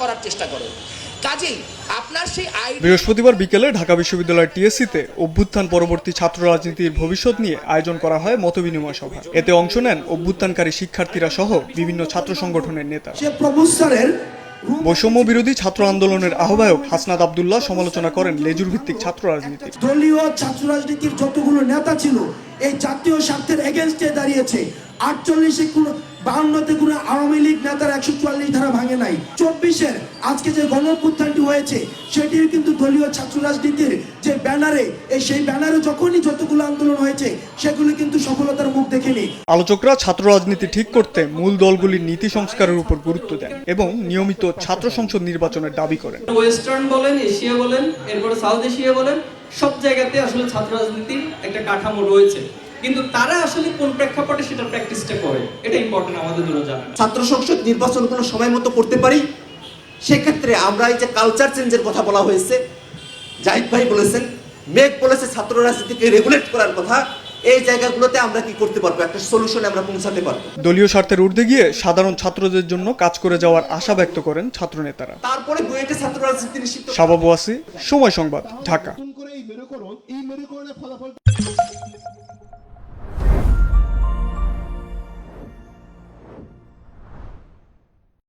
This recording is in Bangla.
করার চেষ্টা করে কাজেই আপনার সেই আই বৃহস্পতিবার বিকেলে ঢাকা বিশ্ববিদ্যালয়ের টিএসসিতে অভ্যুত্থান পরবর্তী ছাত্র রাজনীতির ভবিষ্যৎ নিয়ে আয়োজন করা হয় মতবিনিময় সভা। এতে অংশ নেন অভ্যুত্থানকারী শিক্ষার্থীরা সহ বিভিন্ন ছাত্র সংগঠনের নেতা। সে প্রফেসরের বৈষম্য বিরোধী ছাত্র আন্দোলনের আহ্বায়ক হাসনাদ আবদুল্লাহ সমালোচনা করেন লেজুর ভিত্তিক ছাত্র রাজনীতি। দলীয় ছাত্র রাজনীতির যতগুলো নেতা ছিল, এই জাতীয় স্বার্থের এগেনস্টে দাঁড়িয়েছে। আটচল্লিশে কোনো বাউন্নতে কোনো আওয়ামী লীগ নেতার একশো চুয়াল্লিশ ধারা ভাঙে নাই। চব্বিশের আজকে যে গণ হয়েছে সেটির কিন্তু দলীয় ছাত্র রাজনীতির যে ব্যানারে এই সেই ব্যানারে যখনই যতগুলো আন্দোলন হয়েছে সেগুলো কিন্তু সফলতার মুখ দেখেনি। আলোচকরা ছাত্র রাজনীতি ঠিক করতে মূল দলগুলির নীতি সংস্কারের উপর গুরুত্ব দেন এবং নিয়মিত ছাত্র সংসদ নির্বাচনের দাবি করেন। ওয়েস্টার্ন বলেন এশিয়া বলেন এরপরে সাউথ এশিয়া বলেন সব জায়গাতে আসলে ছাত্র রাজনীতির একটা কাঠামো রয়েছে। কিন্তু তারা আসলে কোন প্রেক্ষাপটে সেটা প্র্যাকটিসটা করে? এটা ইম্পর্টেন্ট আমাদের জন্য জানা ছাত্র সংসদ নির্বাচন কোনো সময় মতো করতে পারি? সেক্ষেত্রে আমরা এই যে কালচার চেঞ্জের কথা বলা হয়েছে জাহিদ ভাই বলেছেন মেঘ বলেছে ছাত্র রাজনীতিকে রেগুলেট করার কথা এই জায়গাগুলোতে আমরা কি করতে পারব? একটা সলিউশনে আমরা পৌঁছাতে পারব। দলীয় স্বার্থের ঊর্ধ্বে গিয়ে সাধারণ ছাত্রদের জন্য কাজ করে যাওয়ার আশা ব্যক্ত করেন ছাত্র নেতারা তারপরে বুয়েটে ছাত্র রাজনীতি নিষিদ্ধ শাবাব আসি সময় সংবাদ ঢাকা।